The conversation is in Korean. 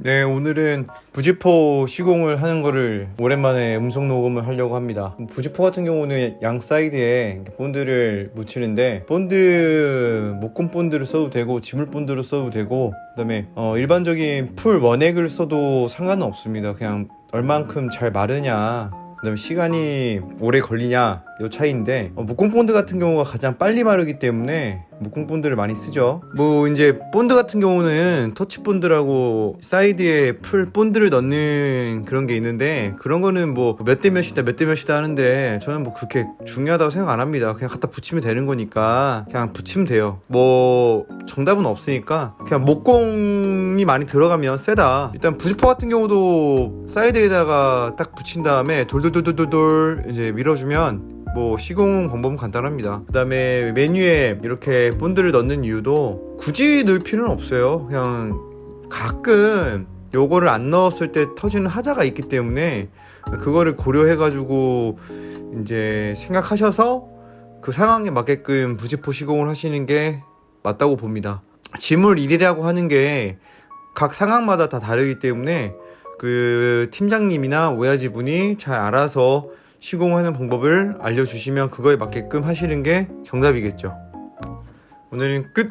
네, 오늘은 부지포 시공을 하는 거를 오랜만에 음성 녹음을 하려고 합니다. 부지포 같은 경우는 양 사이드에 본드를 묻히는데 본드 목공 본드를 써도 되고 지물 본드를 써도 되고 그다음에 어, 일반적인 풀 원액을 써도 상관은 없습니다. 그냥 얼만큼 잘 마르냐 그다음에 시간이 오래 걸리냐 요 차이인데 어, 목공 본드 같은 경우가 가장 빨리 마르기 때문에 목공 본드를 많이 쓰죠. 뭐 이제 본드 같은 경우는 터치 본드라고 사이드에 풀 본드를 넣는 그런 게 있는데 그런 거는 뭐 몇 대 몇이다 몇 대 몇이다 하는데 저는 뭐 그렇게 중요하다고 생각 안 합니다. 그냥 갖다 붙이면 되는 거니까 그냥 붙이면 돼요. 뭐 정답은 없으니까 그냥 목공이 많이 들어가면 세다. 일단 부지포 같은 경우도 사이드에다가 딱 붙인 다음에 돌돌돌돌돌 이제 밀어주면 뭐 시공 방법은 간단합니다. 그 다음에 메뉴에 이렇게 본드를 넣는 이유도 굳이 넣을 필요는 없어요. 그냥 가끔 요거를 안 넣었을 때 터지는 하자가 있기 때문에 그거를 고려해 가지고 이제 생각하셔서 그 상황에 맞게끔 부지포 시공을 하시는 게 맞다고 봅니다. 지물 1이라고 하는 게 각 상황마다 다 다르기 때문에 그 팀장님이나 오야지 분이 잘 알아서 시공하는 방법을 알려주시면 그거에 맞게끔 하시는 게 정답이겠죠. 오늘은 끝!